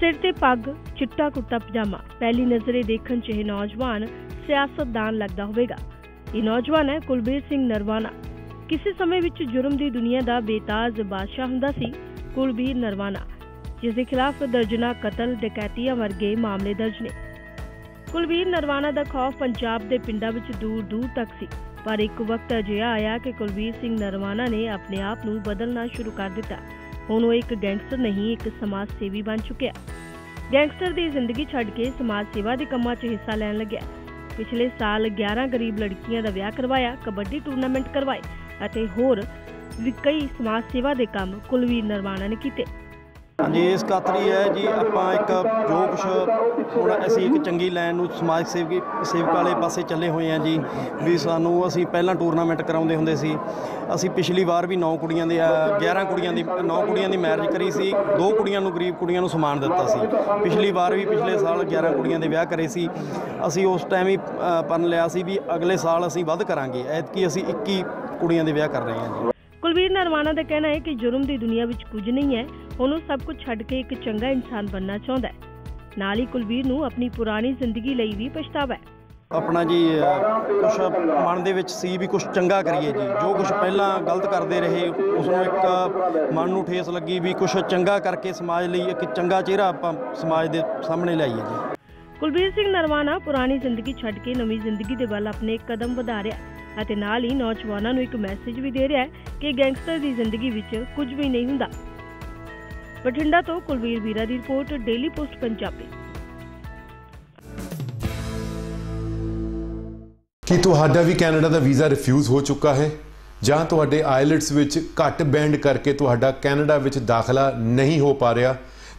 ਸਿਰ ਤੇ ਪੱਗ, ਚਿੱਟਾ ਕੁੱਟਾ ਪਜਾਮਾ। ਪਹਿਲੀ ਨਜ਼ਰੇ ਦੇਖਣ 'ਚ ਇਹ ਨੌਜਵਾਨ ਸਿਆਸਤਦਾਨ ਲੱਗਦਾ ਹੋਵੇਗਾ। ਇਹ ਨੌਜਵਾਨ ਹੈ ਕੁਲਬੀਰ ਸਿੰਘ ਨਰਵਾਨਾ। ਕਿਸੇ ਸਮੇਂ ਵਿੱਚ ਜੁਰਮ ਦੀ ਦੁਨੀਆ ਦਾ ਬੇਤਾਜ ਬਾਦਸ਼ਾਹ ਹੁੰਦਾ ਸੀ ਕੁਲਬੀਰ ਨਰਵਾਨਾ, ਜਿਸ ਦੇ ਖਿਲਾਫ ਦਰਜਨਾ ਕਤਲ ਡਕੈਤੀਆਂ ਵਰਗੇ ਮਾਮਲੇ ਦਰਜ ਨੇ। ਕੁਲਬੀਰ ਨਰਵਾਨਾ ਦਾ ਖੌਫ ਪੰਜਾਬ ਦੇ ਪਿੰਡਾਂ ਵਿੱਚ ਦੂਰ ਦੂਰ ਤੱਕ ਸੀ, ਪਰ ਇੱਕ ਵਕਤ ਅਜਿਹਾ ਆਇਆ ਕਿ ਕੁਲਬੀਰ ਸਿੰਘ ਨਰਵਾਨਾ ਨੇ ਆਪਣੇ ਆਪ ਨੂੰ ਬਦਲਣਾ ਸ਼ੁਰੂ ਕਰ ਦਿੱਤਾ। ਹੁਣ ਉਹ ਇੱਕ ਗੈਂਗਸਟਰ ਨਹੀਂ, ਇੱਕ ਸਮਾਜ ਸੇਵੀ ਬਣ ਚੁੱਕਿਆ। ਗੈਂਗਸਟਰ ਦੀ ਜ਼ਿੰਦਗੀ ਛੱਡ ਕੇ ਸਮਾਜ ਸੇਵਾ ਦੇ ਕੰਮਾਂ 'ਚ ਹਿੱਸਾ ਲੈਣ ਲੱਗਿਆ। ਪਿਛਲੇ ਸਾਲ 11 ਗਰੀਬ ਲੜਕੀਆਂ ਦਾ ਵਿਆਹ ਕਰਵਾਇਆ, ਕਬੱਡੀ ਟੂਰਨਾਮੈਂਟ ਕਰਵਾਏ ਅਤੇ ਹੋਰ ਵੀ ਕਈ ਸਮਾਜ ਸੇਵਾ ਦੇ ਕੰਮ ਕੁਲਵੀਰ ਨਰਵਾਣਾ ਨੇ ਕੀਤੇ। ਹਾਂਜੀ ਇਸ ਖਾਤਰ ਹੈ ਜੀ ਆਪਾਂ ਇੱਕ ਜੋ ਕੁਛ ਹੁਣ ਅਸੀਂ ਇੱਕ ਚੰਗੀ ਲਾਈਨ ਨੂੰ ਸਮਾਜ ਸੇਵਕੀ ਸੇਵਕ ਵਾਲੇ ਪਾਸੇ ਚੱਲੇ ਹੋਏ ਹਾਂ ਜੀ ਵੀ ਸਾਨੂੰ ਅਸੀਂ ਪਹਿਲਾਂ ਟੂਰਨਾਮੈਂਟ ਕਰਾਉਂਦੇ ਹੁੰਦੇ ਸੀ। ਅਸੀਂ ਪਿਛਲੀ ਵਾਰ ਵੀ 9 ਕੁੜੀਆਂ ਦੇ ਅ, 11 ਕੁੜੀਆਂ ਦੀ 9 ਕੁੜੀਆਂ ਦੀ ਮੈਰਿਜ ਕਰੀ ਸੀ ਦੋ ਕੁੜੀਆਂ ਨੂੰ ਗਰੀਬ ਕੁੜੀਆਂ ਨੂੰ ਸਮਾਨ ਦਿੱਤਾ ਸੀ। ਪਿਛਲੀ ਵਾਰ ਵੀ ਪਿਛਲੇ ਸਾਲ 11 ਕੁੜੀਆਂ ਦੇ ਵਿਆਹ ਕਰੇ ਸੀ। ਅਸੀਂ ਉਸ ਟਾਈਮ ਹੀ ਅ, ਪਨ ਲਿਆ ਸੀ ਵੀ ਅਗਲੇ ਸਾਲ ਅਸੀਂ ਵੱਧ ਕਰਾਂਗੇ ਐਤਕੀ ਅਸੀਂ 21 ਕੁੜੀਆਂ ਦੇ ਵਿਆਹ ਕਰ ਰਹੇ ਹਾਂ ਜੀ। ਕੁਲਵੀਰ ਨਰਵਾਣਾ ਦਾ ਕਹਿਣਾ ਹੈ ਕਿ ਜੁਰਮ ਦੀ ਦੁਨੀਆ ਵਿੱਚ ਕੁਝ ਨਹੀਂ ਹੈ ਹੁਣ ਉਹ ਸਭ ਕੁਝ ਛੱਡ ਕੇ ਇੱਕ ਚੰਗਾ ਇਨਸਾਨ ਬਣਨਾ ਚਾਹੁੰਦਾ ਹੈ। ਨਾਲ ਹੀ ਕੁਲਵੀਰ ਨੂੰ ਆਪਣੀ ਪੁਰਾਣੀ ਜ਼ਿੰਦਗੀ ਲਈ ਵੀ ਪਛਤਾਵਾ ਹੈ। ਆਪਣਾ ਜੀ ਕੁਝ ਮਨ ਦੇ ਵਿੱਚ ਸੀ ਵੀ ਕੁਝ ਚੰਗਾ ਕਰੀਏ ਜੀ। ਜੋ ਕੁਝ ਪਹਿਲਾਂ ਗਲਤ ਕਰਦੇ ਰਹੇ ਉਸ ਨੂੰ ਇੱਕ ਮਨ ਨੂੰ ਠੇਸ ਲੱਗੀ ਵੀ ਕੁਝ ਚੰਗਾ ਕਰਕੇ ਸਮਾਜ ਲਈ ਇੱਕ ਚੰਗਾ ਚਿਹਰਾ ਆਪਾਂ ਸਮਾਜ ਦੇ ਸਾਹਮਣੇ ਲਿਆਈਏ ਜੀ। ਕੁਲਬੀਰ ਸਿੰਘ ਨਰਵਾਣਾ ਪੁਰਾਣੀ ਜ਼ਿੰਦਗੀ ਛੱਡ ਕੇ ਨਵੀਂ ਜ਼ਿੰਦਗੀ ਦੇ ਵੱਲ ਆਪਣੇ ਕਦਮ ਵਧਾ ਰਿਹਾ ਹੈ। ਅਤੇ ਨਾਲ ਹੀ ਨੌਜਵਾਨਾਂ ਨੂੰ ਇੱਕ ਮੈਸੇਜ ਵੀ ਦੇ ਰਿਹਾ ਹੈ ਕਿ ਗੈਂਗਸਟਰ ਦੀ ਜ਼ਿੰਦਗੀ ਵਿੱਚ ਕੁਝ ਵੀ ਨਹੀਂ ਹੁੰਦਾ। ਬਠਿੰਡਾ ਤੋਂ ਕੁਲਵੀਰ ਵੀਰਾ ਦੀ ਰਿਪੋਰਟ ਡੇਲੀ ਪੋਸਟ ਪੰਜਾਬੀ। ਕੀ ਤੁਹਾਡਾ ਵੀ ਕੈਨੇਡਾ ਦਾ ਵੀਜ਼ਾ ਰਿਫਿਊਜ਼ ਹੋ ਚੁੱਕਾ ਹੈ? ਜਾਂ ਤੁਹਾਡੇ ਆਇਲਟਸ ਵਿੱਚ ਘੱਟ ਬੈਂਡ ਕਰਕੇ ਤੁਹਾਡਾ ਕੈਨੇਡਾ ਵਿੱਚ ਦਾਖਲਾ ਨਹੀਂ ਹੋ ਪਾ ਰਿਹਾ?